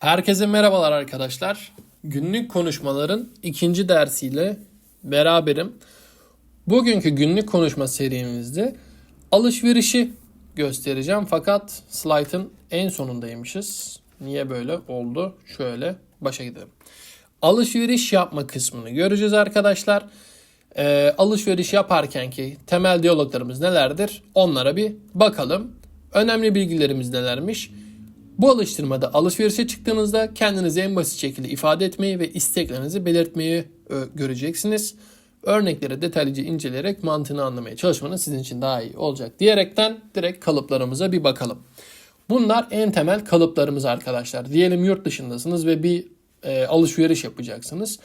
Herkese merhabalar arkadaşlar. Günlük konuşmaların ikinci dersiyle beraberim. Bugünkü günlük konuşma serimizde alışverişi göstereceğim. Fakat slaytın en sonundaymışız. Niye böyle oldu? Şöyle başa gidelim. Alışveriş yapma kısmını göreceğiz arkadaşlar. Ee, alışveriş yaparken ki temel diyaloglarımız nelerdir? Onlara bir bakalım. Önemli bilgilerimiz nelermiş? Bu alıştırmada alışverişe çıktığınızda kendinizi en basit şekilde ifade etmeyi ve isteklerinizi belirtmeyi ö, göreceksiniz. Örnekleri detaylıca inceleyerek mantığını anlamaya çalışmanız sizin için daha iyi olacak diyerekten direkt kalıplarımıza bir bakalım. Bunlar en temel kalıplarımız arkadaşlar. Diyelim yurt dışındasınız ve bir e, alışveriş yapacaksınız.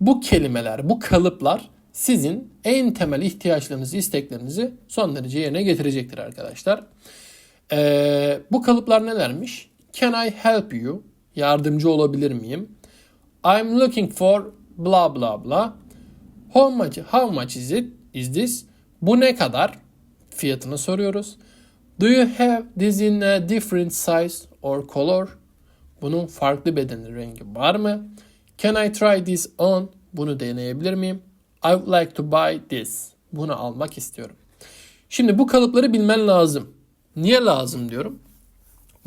Bu kelimeler, bu kalıplar sizin en temel ihtiyaçlarınızı, isteklerinizi son derece yerine getirecektir arkadaşlar. Ee, bu kalıplar nelermiş? Can I help you? Yardımcı olabilir miyim? I'm looking for blah blah blah. How much, how much is it? Is this? Bu ne kadar? Fiyatını soruyoruz. Do you have this in a different size or color? Bunun farklı bedeni rengi var mı? Can I try this on? Bunu deneyebilir miyim? I would like to buy this. Bunu almak istiyorum. Şimdi bu kalıpları bilmen lazım. Niye lazım diyorum.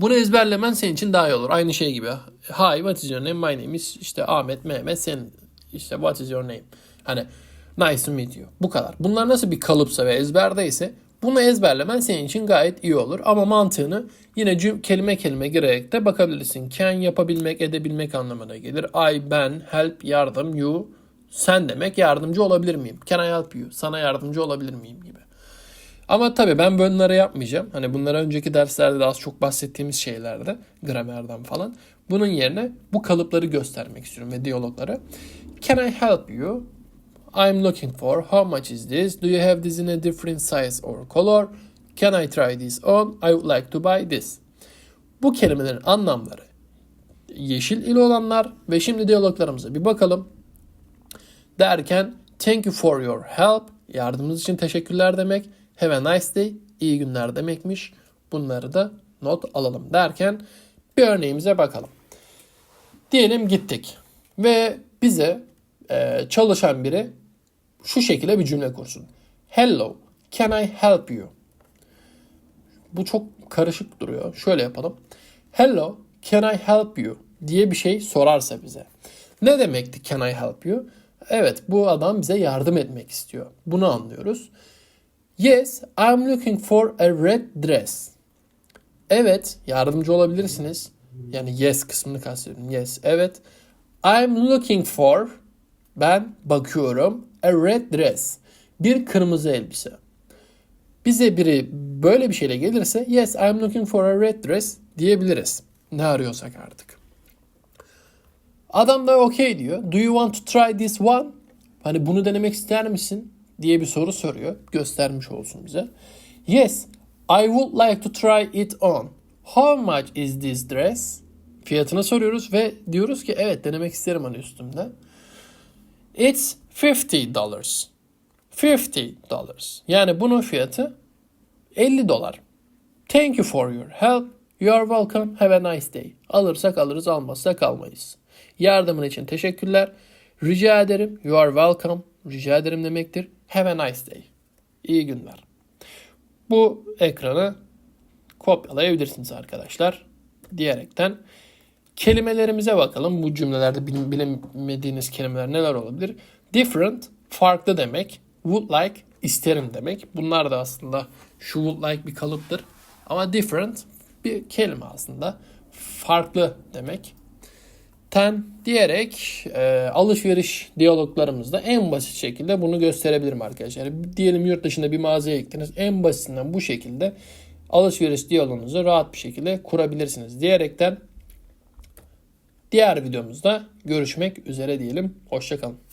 Bunu ezberlemen senin için daha iyi olur. Aynı şey gibi. Hi, what is your name? My name is işte Ahmet, Mehmet, sen işte what is your name? Hani nice to meet you. Bu kadar. Bunlar nasıl bir kalıpsa ve ezberdeyse bunu ezberlemen senin için gayet iyi olur. Ama mantığını yine cüm kelime kelime girerek de bakabilirsin. Can yapabilmek, edebilmek anlamına gelir. I, ben, help, yardım, you, sen demek yardımcı olabilir miyim? Can I help you? Sana yardımcı olabilir miyim gibi. Ama tabii ben bunları yapmayacağım. Hani bunlara önceki derslerde de az çok bahsettiğimiz şeylerde gramerden falan. Bunun yerine bu kalıpları göstermek istiyorum ve diyalogları. Can I help you? I'm looking for. How much is this? Do you have this in a different size or color? Can I try this on? I would like to buy this. Bu kelimelerin anlamları yeşil ile olanlar ve şimdi diyaloglarımıza bir bakalım. Derken thank you for your help. Yardımınız için teşekkürler demek. Have a nice day. iyi günler demekmiş. Bunları da not alalım derken bir örneğimize bakalım. Diyelim gittik ve bize e, çalışan biri şu şekilde bir cümle kursun. Hello, can I help you? Bu çok karışık duruyor. Şöyle yapalım. Hello, can I help you? diye bir şey sorarsa bize. Ne demekti can I help you? Evet bu adam bize yardım etmek istiyor. Bunu anlıyoruz. Yes, I'm looking for a red dress. Evet, yardımcı olabilirsiniz. Yani yes kısmını kastediyorum. Yes, evet. I'm looking for, ben bakıyorum, a red dress. Bir kırmızı elbise. Bize biri böyle bir şeyle gelirse yes, I'm looking for a red dress diyebiliriz. Ne arıyorsak artık. Adam da okay diyor. Do you want to try this one? Hani bunu denemek ister misin? Diye bir soru soruyor. Göstermiş olsun bize. Yes, I would like to try it on. How much is this dress? Fiyatını soruyoruz ve diyoruz ki evet denemek isterim hani üstümde. It's 50 dollars. 50 dollars. Yani bunun fiyatı 50 dolar. Thank you for your help. You are welcome. Have a nice day. Alırsak alırız, almazsak almayız. Yardımın için teşekkürler. Rica ederim. You are welcome. Rica ederim demektir. Have a nice day. İyi günler. Bu ekranı kopyalayabilirsiniz arkadaşlar. Diyerekten kelimelerimize bakalım. Bu cümlelerde bilemediğiniz kelimeler neler olabilir? Different, farklı demek. Would like, isterim demek. Bunlar da aslında şu would like bir kalıptır. Ama different bir kelime aslında. Farklı demek ten diyerek e, alışveriş diyaloglarımızda en basit şekilde bunu gösterebilirim arkadaşlar. Diyelim yurt dışında bir mağazaya gittiniz. En basitinden bu şekilde alışveriş diyalogunuzu rahat bir şekilde kurabilirsiniz diyerekten diğer videomuzda görüşmek üzere diyelim. Hoşçakalın.